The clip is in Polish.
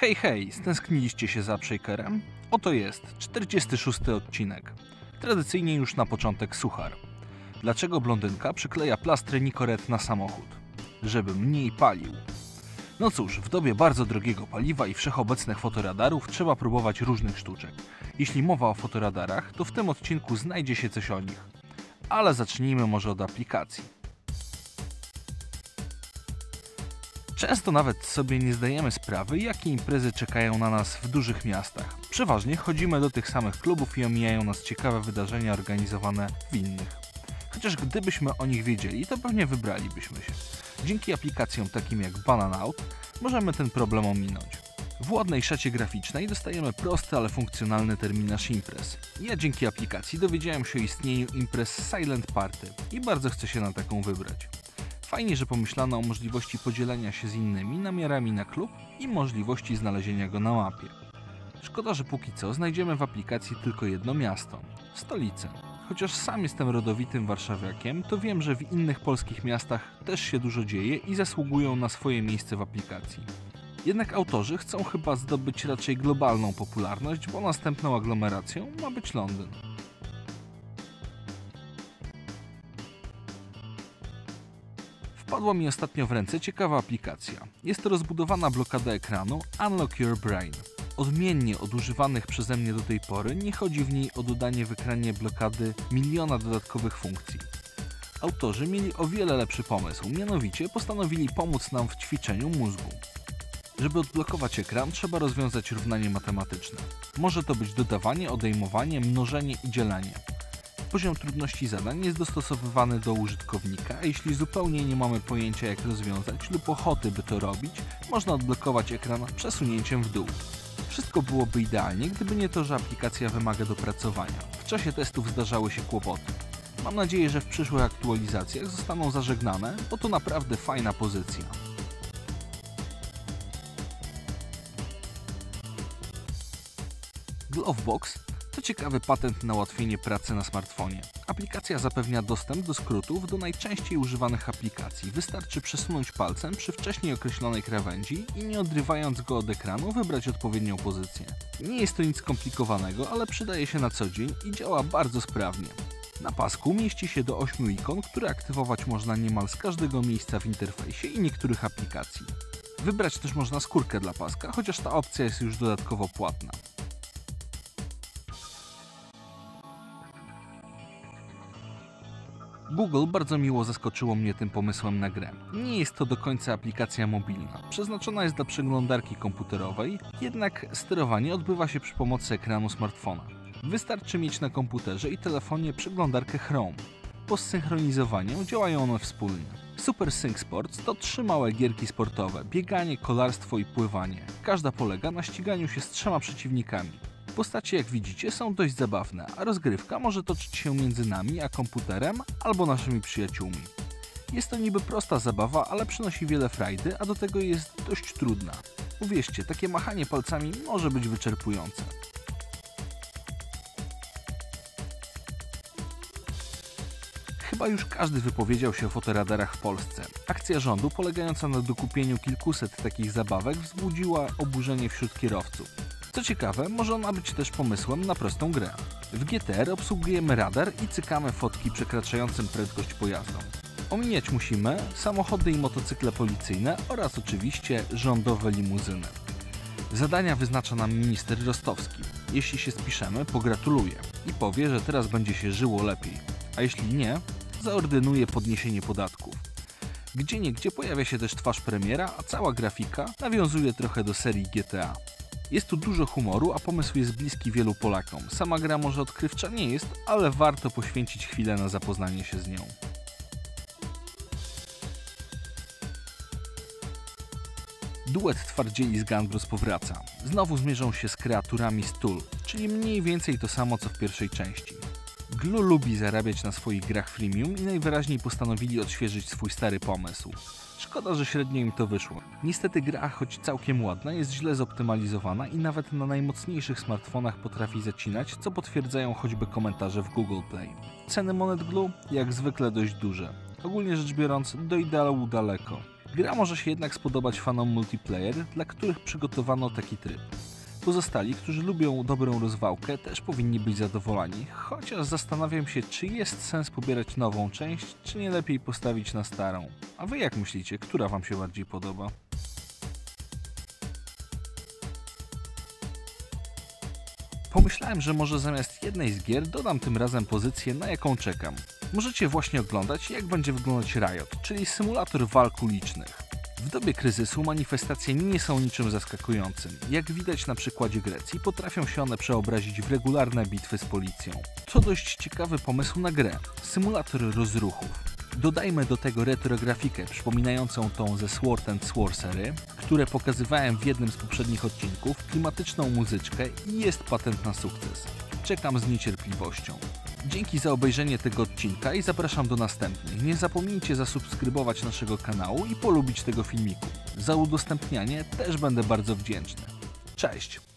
Hej, hej, stęskniliście się za Shakerem? Oto jest 46 odcinek. Tradycyjnie już na początek suchar. Dlaczego blondynka przykleja plastry Nicoret na samochód? Żeby mniej palił. No cóż, w dobie bardzo drogiego paliwa i wszechobecnych fotoradarów trzeba próbować różnych sztuczek. Jeśli mowa o fotoradarach, to w tym odcinku znajdzie się coś o nich. Ale zacznijmy może od aplikacji. Często nawet sobie nie zdajemy sprawy, jakie imprezy czekają na nas w dużych miastach. Przeważnie chodzimy do tych samych klubów i omijają nas ciekawe wydarzenia organizowane w innych. Chociaż gdybyśmy o nich wiedzieli, to pewnie wybralibyśmy się. Dzięki aplikacjom takim jak Banana Out możemy ten problem ominąć. W ładnej szacie graficznej dostajemy prosty, ale funkcjonalny terminarz imprez. Ja dzięki aplikacji dowiedziałem się o istnieniu imprez Silent Party i bardzo chcę się na taką wybrać. Fajnie, że pomyślano o możliwości podzielenia się z innymi namiarami na klub i możliwości znalezienia go na mapie. Szkoda, że póki co znajdziemy w aplikacji tylko jedno miasto stolicę. Chociaż sam jestem rodowitym warszawiakiem, to wiem, że w innych polskich miastach też się dużo dzieje i zasługują na swoje miejsce w aplikacji. Jednak autorzy chcą chyba zdobyć raczej globalną popularność, bo następną aglomeracją ma być Londyn. Wpadła mi ostatnio w ręce ciekawa aplikacja. Jest to rozbudowana blokada ekranu Unlock Your Brain. Odmiennie od używanych przeze mnie do tej pory, nie chodzi w niej o dodanie w ekranie blokady miliona dodatkowych funkcji. Autorzy mieli o wiele lepszy pomysł, mianowicie postanowili pomóc nam w ćwiczeniu mózgu. Żeby odblokować ekran, trzeba rozwiązać równanie matematyczne. Może to być dodawanie, odejmowanie, mnożenie i dzielenie. Poziom trudności zadań jest dostosowywany do użytkownika, a jeśli zupełnie nie mamy pojęcia jak rozwiązać lub ochoty by to robić, można odblokować ekran przesunięciem w dół. Wszystko byłoby idealnie, gdyby nie to, że aplikacja wymaga dopracowania. W czasie testów zdarzały się kłopoty. Mam nadzieję, że w przyszłych aktualizacjach zostaną zażegnane, bo to naprawdę fajna pozycja. Glovebox to ciekawy patent na ułatwienie pracy na smartfonie. Aplikacja zapewnia dostęp do skrótów do najczęściej używanych aplikacji. Wystarczy przesunąć palcem przy wcześniej określonej krawędzi i nie odrywając go od ekranu wybrać odpowiednią pozycję. Nie jest to nic skomplikowanego, ale przydaje się na co dzień i działa bardzo sprawnie. Na pasku mieści się do 8 ikon, które aktywować można niemal z każdego miejsca w interfejsie i niektórych aplikacji. Wybrać też można skórkę dla paska, chociaż ta opcja jest już dodatkowo płatna. Google bardzo miło zaskoczyło mnie tym pomysłem na grę. Nie jest to do końca aplikacja mobilna. Przeznaczona jest dla przeglądarki komputerowej, jednak sterowanie odbywa się przy pomocy ekranu smartfona. Wystarczy mieć na komputerze i telefonie przeglądarkę Chrome. Po zsynchronizowaniu działają one wspólnie. Super Sync Sports to trzy małe gierki sportowe: bieganie, kolarstwo i pływanie. Każda polega na ściganiu się z trzema przeciwnikami. Postacie, jak widzicie, są dość zabawne, a rozgrywka może toczyć się między nami a komputerem albo naszymi przyjaciółmi. Jest to niby prosta zabawa, ale przynosi wiele frajdy, a do tego jest dość trudna. Uwierzcie, takie machanie palcami może być wyczerpujące. Chyba już każdy wypowiedział się o fotoradarach w Polsce. Akcja rządu polegająca na dokupieniu kilkuset takich zabawek wzbudziła oburzenie wśród kierowców. Co ciekawe, może ona być też pomysłem na prostą grę. W GTR obsługujemy radar i cykamy fotki przekraczającym prędkość pojazdom. Ominiać musimy samochody i motocykle policyjne oraz oczywiście rządowe limuzyny. Zadania wyznacza nam minister Rostowski. Jeśli się spiszemy, pogratuluje i powie, że teraz będzie się żyło lepiej. A jeśli nie, zaordynuje podniesienie podatków. Gdzie niegdzie pojawia się też twarz premiera, a cała grafika nawiązuje trochę do serii GTA. Jest tu dużo humoru, a pomysł jest bliski wielu Polakom. Sama gra może odkrywcza nie jest, ale warto poświęcić chwilę na zapoznanie się z nią. Duet twardzieli z Gangrus powraca. Znowu zmierzą się z kreaturami Tool, czyli mniej więcej to samo co w pierwszej części. Glu lubi zarabiać na swoich grach freemium i najwyraźniej postanowili odświeżyć swój stary pomysł. Szkoda, że średnio im to wyszło. Niestety gra, choć całkiem ładna, jest źle zoptymalizowana i nawet na najmocniejszych smartfonach potrafi zacinać, co potwierdzają choćby komentarze w Google Play. Ceny monet Glue jak zwykle dość duże. Ogólnie rzecz biorąc, do ideału daleko. Gra może się jednak spodobać fanom multiplayer, dla których przygotowano taki tryb. Pozostali, którzy lubią dobrą rozwałkę, też powinni być zadowoleni, chociaż zastanawiam się, czy jest sens pobierać nową część, czy nie lepiej postawić na starą. A wy jak myślicie, która wam się bardziej podoba? Pomyślałem, że może zamiast jednej z gier dodam tym razem pozycję, na jaką czekam. Możecie właśnie oglądać, jak będzie wyglądać Riot, czyli symulator walk ulicznych. W dobie kryzysu manifestacje nie są niczym zaskakującym. Jak widać na przykładzie Grecji, potrafią się one przeobrazić w regularne bitwy z policją. To dość ciekawy pomysł na grę. Symulator rozruchów. Dodajmy do tego retrografikę przypominającą tą ze Sword and Sorcery, które pokazywałem w jednym z poprzednich odcinków, klimatyczną muzyczkę i jest patent na sukces. Czekam z niecierpliwością. Dzięki za obejrzenie tego odcinka i zapraszam do następnych. Nie zapomnijcie zasubskrybować naszego kanału i polubić tego filmiku. Za udostępnianie też będę bardzo wdzięczny. Cześć!